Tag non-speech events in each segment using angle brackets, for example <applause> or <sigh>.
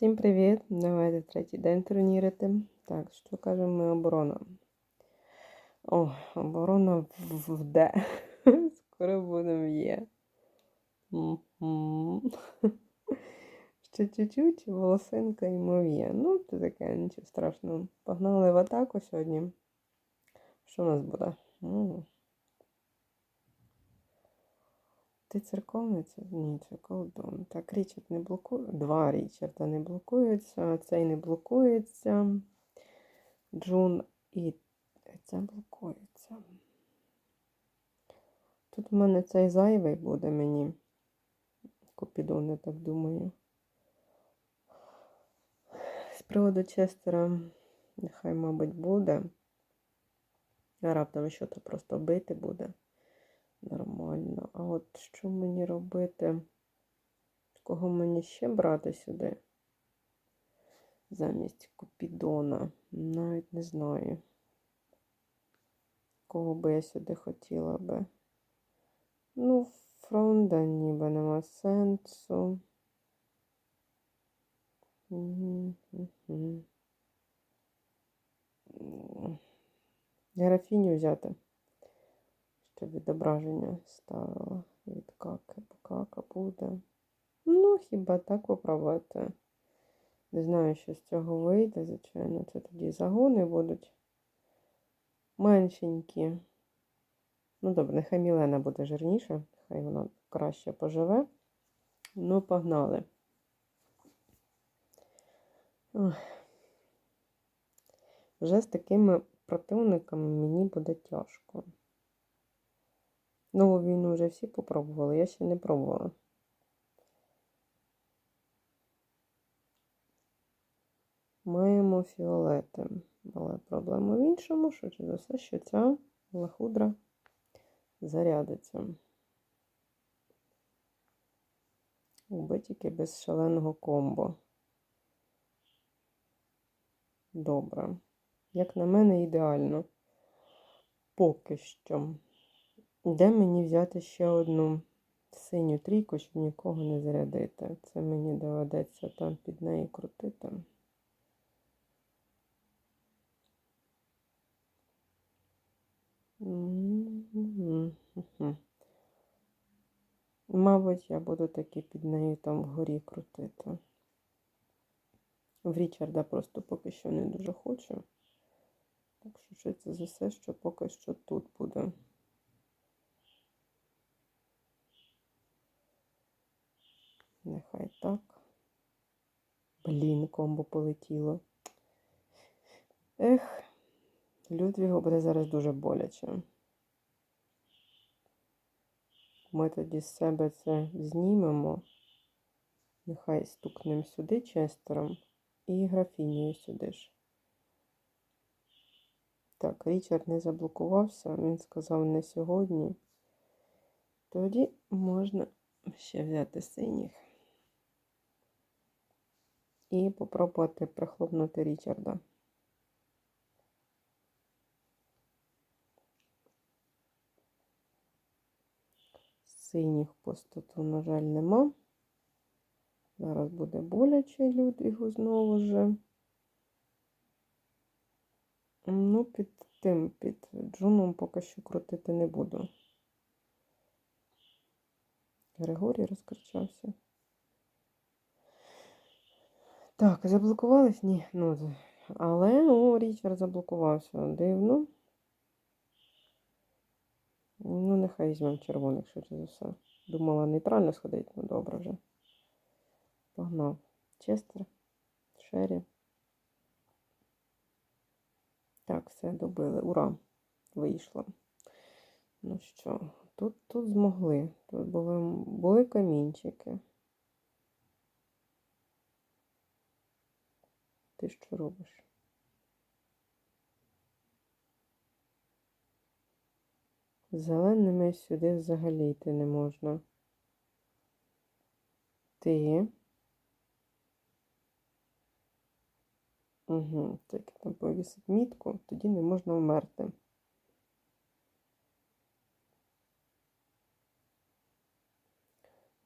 Всім привіт! Давайте третій день турнірити. Так, що кажемо ми оборона? О, оборона в, в Д. <laughs> Скоро будемо Є. Ще чуть-чуть, волосинка і ми в Є. Ну, це таке, нічого страшного. Погнали в атаку сьогодні. Що у нас буде? М. Ти церковниця? Ні, це колдун. Так, Річард не блокує. Два Річарда не блокуються, цей не блокується. Джун і це блокується. Тут в мене цей зайвий буде мені. Купідон, я так думаю. З приводу Честера, нехай, мабуть, буде. А раптом що то просто бити буде. Нормально. А от що мені робити? Кого мені ще брати сюди? Замість Купідона. Навіть не знаю. Кого би я сюди хотіла би. Ну, фронда ніби нема сенсу. Мгм. Графіню взяти. Щоб відображення ставила. Від каки. Кака буде. Ну, хіба так попробувати. Не знаю, що з цього вийде, звичайно. Це тоді загони будуть меншенькі. Ну, добре, нехай Мілена буде жирніша, хай вона краще поживе. Ну, погнали. Ой. Вже з такими противниками мені буде тяжко. Нову війну вже всі попробували, я ще не пробувала. Маємо фіолети. Але проблема в іншому, що за все, що ця лахудра зарядиться. Уби тільки без шаленого комбо. Добре. Як на мене, ідеально. Поки що. Де мені взяти ще одну синю трійку, щоб нікого не зарядити? Це мені доведеться там під неї крутити. Мабуть, я буду таки під нею там вгорі крутити. В Річарда просто поки що не дуже хочу. Так що це за все, що поки що тут буде. Нехай так. Блін, комбо полетіло. Ех, Людвігу буде зараз дуже боляче. Ми тоді з себе це знімемо. Нехай стукнемо сюди честером і графінію сюди ж. Так, Річард не заблокувався, він сказав не сьогодні. Тоді можна ще взяти синіх і попробувати прихлопнути Річарда. Синіх постату, на жаль, нема. Зараз буде боляче Людвігу знову ж. Ну, під тим, під джуном поки що крутити не буду. Григорій розкричався. Так, заблокувались? Ні. Ну, але о, Річард заблокувався. Дивно. Ну, нехай візьмемо червоних, швидше за все. Думала нейтрально сходить, ну добре вже. Погнав. Честер, Шері. Так, все добили. Ура! Вийшло. Ну що, тут тут змогли. Тут були, були камінчики. Ти що робиш? Зеленими сюди взагалі йти не можна. Ти. Угу, тільки там повісить мітку, тоді не можна вмерти.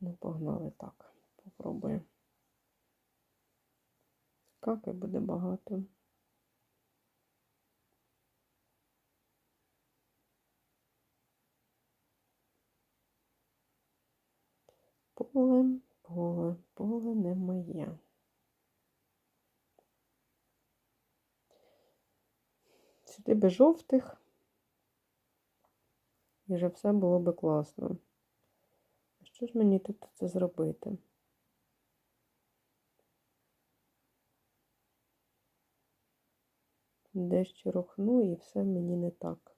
Ну, погнали так. Попробуємо. Каки буде багато. Поле, поле, поле не моє. Сюди би жовтих. І вже все було би класно. Що ж мені тут це зробити? Дещо рухну і все мені не так.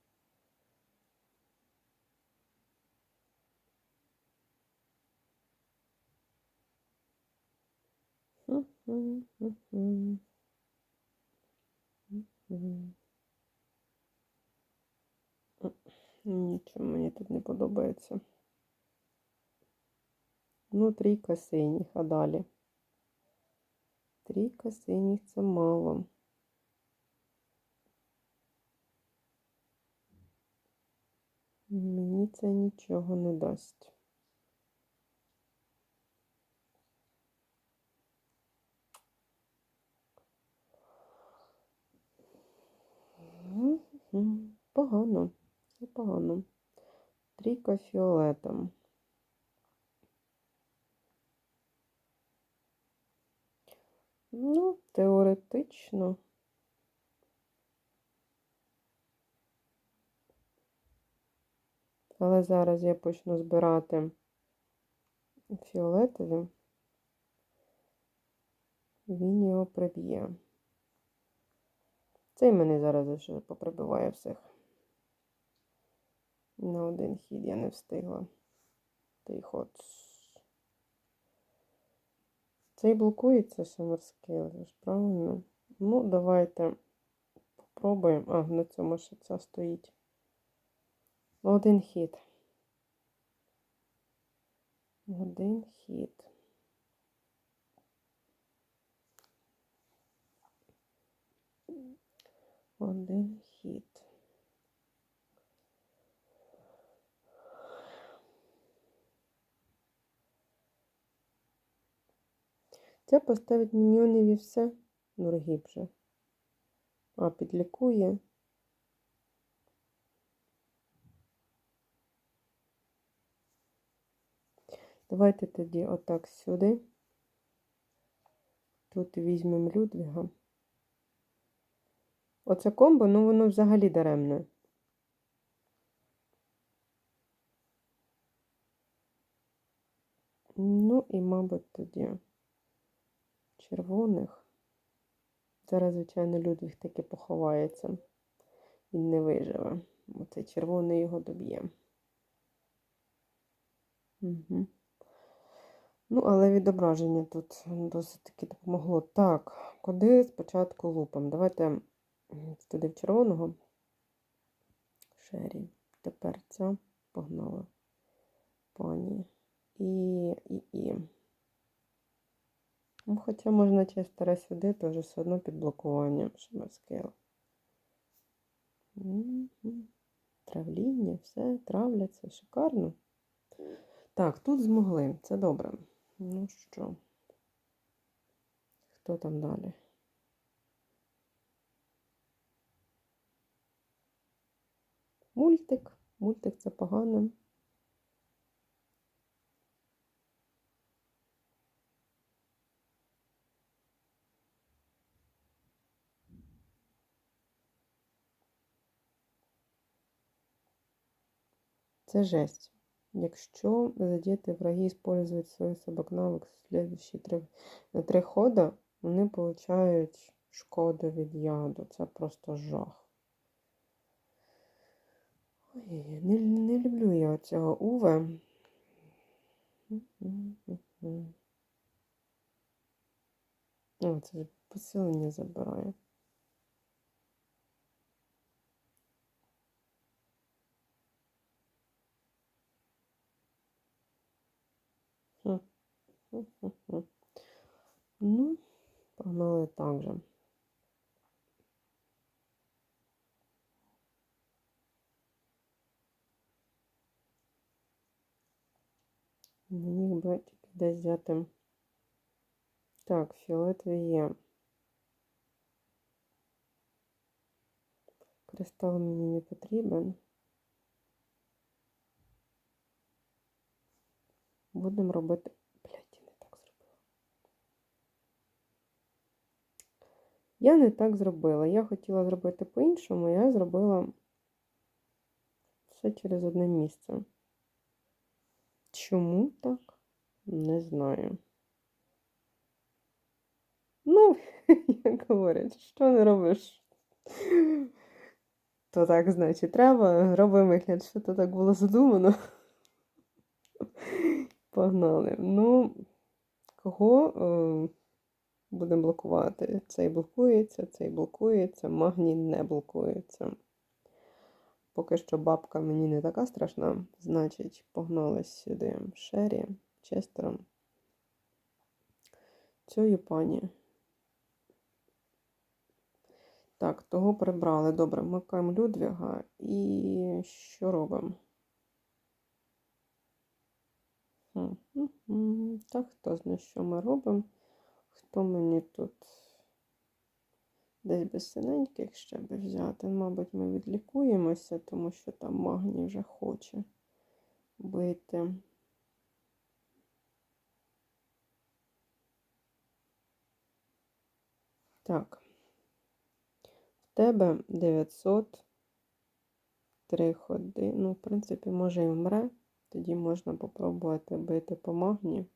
Нічого мені тут не подобається. Ну, трійка синіх, а далі. Трійка синіх це мало. Мені це нічого не дасть. Погано, все погано. Трійка фіолетом. Ну, теоретично. Але зараз я почну збирати фіолетові. Він його приб'є. Цей мене зараз вже поприбиває всіх. На один хід я не встигла. Той ход. Цей блокується ж правильно? Ну, давайте попробуємо. А, на цьому ще ця стоїть. Один хід. Один хід. Один хід. Це поставить міньйонів і все. Нургіб вже. А, підлікує. Давайте тоді отак сюди. Тут візьмемо Людвіга. Оце комбо, ну воно взагалі даремне. Ну і, мабуть, тоді червоних. Зараз, звичайно, Людвіг таки поховається. Він не виживе. Оцей червоний його доб'є. Угу. Ну, але відображення тут досить таки допомогло. Так, куди спочатку лупом? Давайте туди в червоного. Шері. Тепер ця погнала. Пані. І, і, і. Ну, Хоча можна через старе сюди, теж все одно під блокуванням шмаскил. Травління, все, травляться, шикарно. Так, тут змогли, це добре. Ну що? Хто там далі? Мультик. Мультик це погано. Це жесть. Якщо задіти враги использують свій собак навик следующі три, три хода, вони получають шкоду від яду. Це просто жах. Ой, не, не люблю я цього Уве. О, це ж посилення забирає. Ну, погнали так же. Мені би тільки десь взяти. Так, фіолетові є. Кристал мені не потрібен. Будемо робити Я не так зробила. Я хотіла зробити по-іншому, я зробила все через одне місце. Чому так? Не знаю. Ну, <laughs> як говорять, що не робиш? То так, значить, треба. Робимо вигляд, що то так було задумано. Погнали. Ну, кого е, будемо блокувати? Цей блокується, цей блокується, магній не блокується. Поки що бабка мені не така страшна, значить, погнали сюди Шері, Честером. Цю пані. Так, того прибрали. Добре, вмикаємо Людвіга і що робимо? Так, хто знає, що ми робимо? Хто мені тут десь без синеньких ще би взяти? Мабуть, ми відлікуємося, тому що там магній вже хоче бити. Так в тебе 903 ходи. Ну, в принципі, може і вмре. Тоді можна попробувати бити по магні,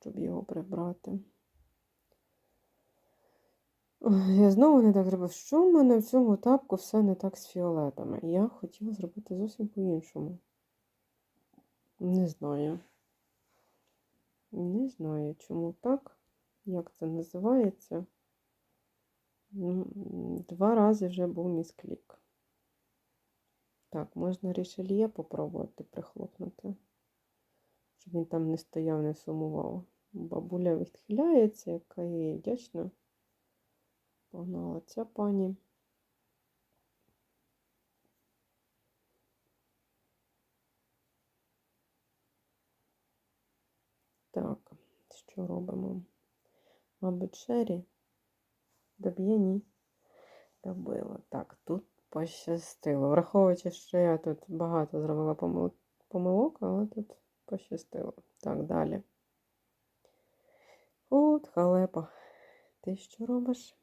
щоб його прибрати. Я знову не так зробив. Що в мене в цьому тапку все не так з фіолетами? Я хотіла зробити зовсім по-іншому. Не знаю. Не знаю, чому так, як це називається. Ну, два рази вже був місклік. Так, можна рішельє попробувати прихлопнути, щоб він там не стояв, не сумував. Бабуля відхиляється, яка їй вдячна. Погнала ця пані. Так, що робимо? Мабуть, шері. Доб'є ні. Добила. Так, тут пощастило. Враховуючи, що я тут багато зробила помилок, але тут пощастило. Так, далі. От, халепа. Ти що робиш?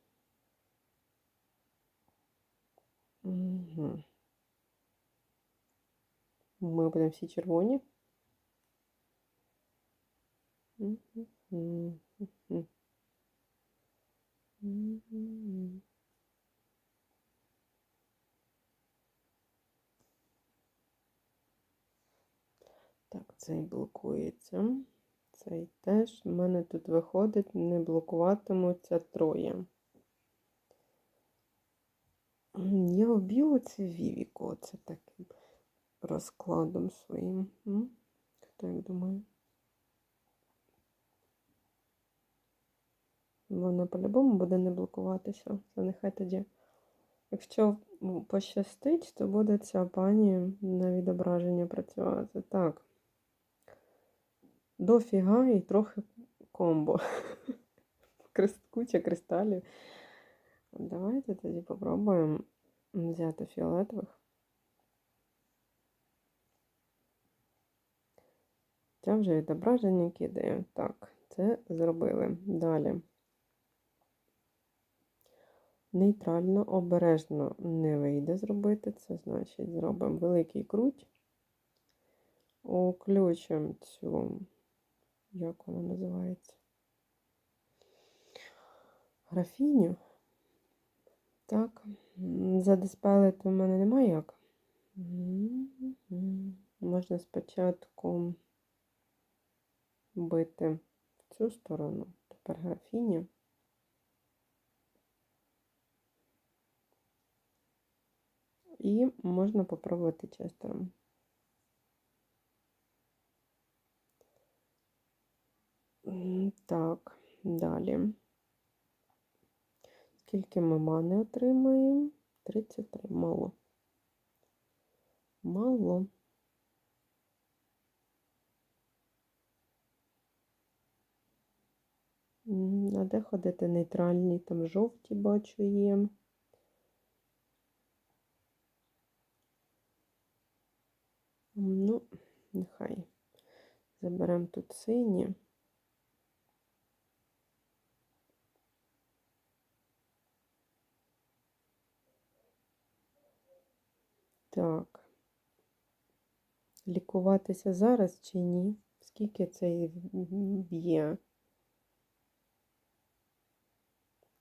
Угу. Ми будемо всі червоні. Угу. Так, цей блокується. Цей теж. У мене тут виходить, не блокуватимуться троє. Я об'ю це Вівіко, це таким розкладом своїм. Хто як думає? Воно по-любому буде не блокуватися. Це нехай тоді. Якщо пощастить, то буде ця пані на відображення працювати. Так. Дофіга і трохи комбо. <laughs> Куча кристалів. Давайте тоді попробуємо взяти фіолетових. Це вже відображення кидає. Так, це зробили. Далі. Нейтрально, обережно не вийде зробити. Це значить, зробимо великий круть, уключимо цю, як вона називається, графіню. Так, задиспелити в мене немає як. Можна спочатку бити в цю сторону, тепер графіня. І можна попробувати честером. Так, далі. Скільки ми мани отримаємо? 33. Мало. Мало. А де ходити нейтральні? Там жовті бачу є. Ну, нехай заберемо тут сині. Так. Лікуватися зараз чи ні? Скільки це б'є?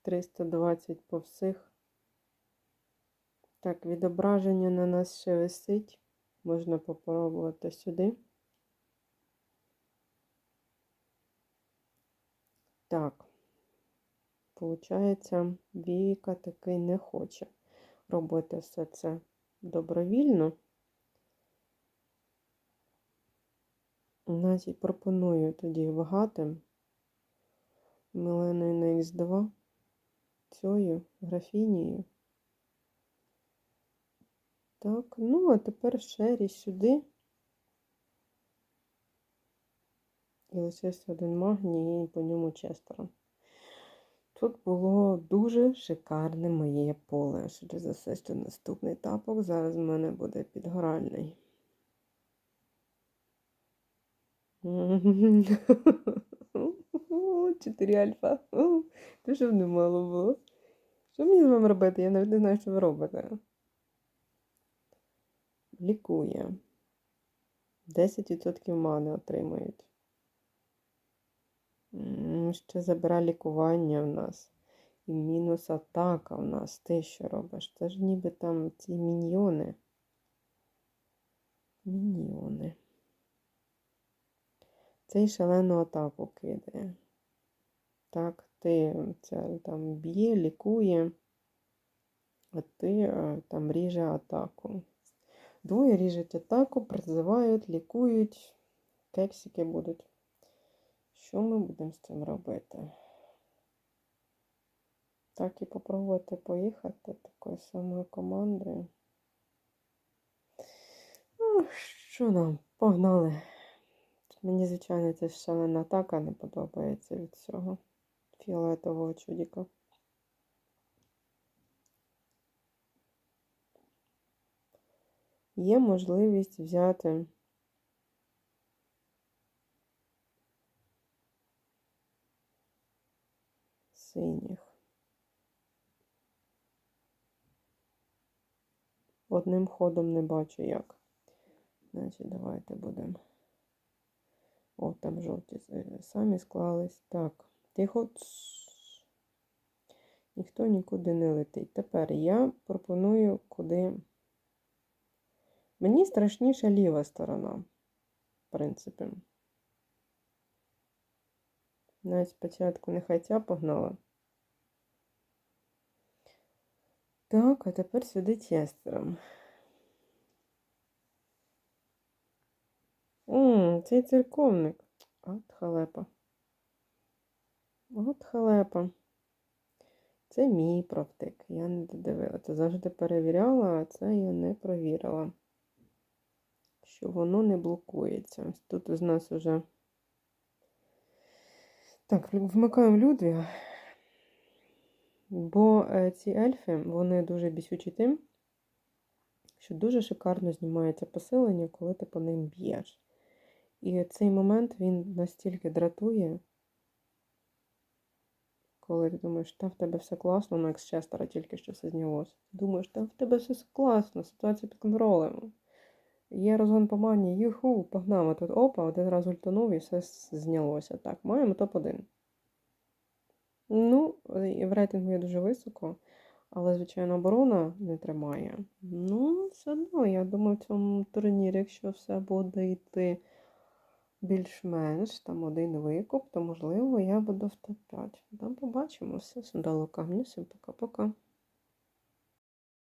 320 по всіх. Так, відображення на нас ще висить. Можна попробувати сюди. Так, получається, Віка таки не хоче робити все це добровільно. Значить, пропоную тоді вагати Миленою на Х2 цією графінією. Так, ну, а тепер шері сюди. І лишився один магній і по ньому честером. Тут було дуже шикарне моє поле. Що за все, що наступний тапок зараз в мене буде підгоральний. Чотири альфа. Те, щоб не мало було. Що мені з вами робити? Я навіть не знаю, що ви робите. Лікує. 10% мани отримують. Ще забирає лікування в нас. І мінус атака в нас. Ти що робиш? Це ж ніби там ці міньйони. Міньйони. Цей шалену атаку кидає. Так, ти це там б'є, лікує, а ти там ріже атаку. Двоє ріжуть атаку, призивають, лікують, кексики будуть. Що ми будемо з цим робити? Так і попробувати поїхати такою самою командою. Ну, що нам? Погнали. Мені, звичайно, ця шалена атака не подобається від цього фіолетового чудіка. Є можливість взяти синіх. Одним ходом не бачу як. Значить, давайте будемо. О, там жовті самі склались. Так, тихо. Ніхто нікуди не летить. Тепер я пропоную куди. Мені страшніша ліва сторона, в принципі. Навіть спочатку нехай ця погнала. Так, а тепер сюди честером. Ммм, цей церковник. От халепа. От халепа. Це мій правтик. Я не додивила. Це завжди перевіряла, а це я не провірила. Що воно не блокується. Тут у нас вже. Так, вмикаємо Людвіга. Бо е, ці ельфи, вони дуже бісючі тим, що дуже шикарно знімається посилення, коли ти по ним б'єш. І цей момент він настільки дратує, коли ти думаєш, та в тебе все класно, ну як з Честера тільки що все знялося. Думаєш, та в тебе все класно, ситуація під контролем. Є розгон по мані, юху, погнав, а тут опа, один раз ультанув і все знялося. Так, маємо топ-1. Ну, в рейтингу є дуже високо, але, звичайно, оборона не тримає. Ну, все одно, я думаю, в цьому турнірі, якщо все буде йти більш-менш, там один викуп, то, можливо, я буду в топ-5. Там побачимо все. Судало камню, всім пока-пока.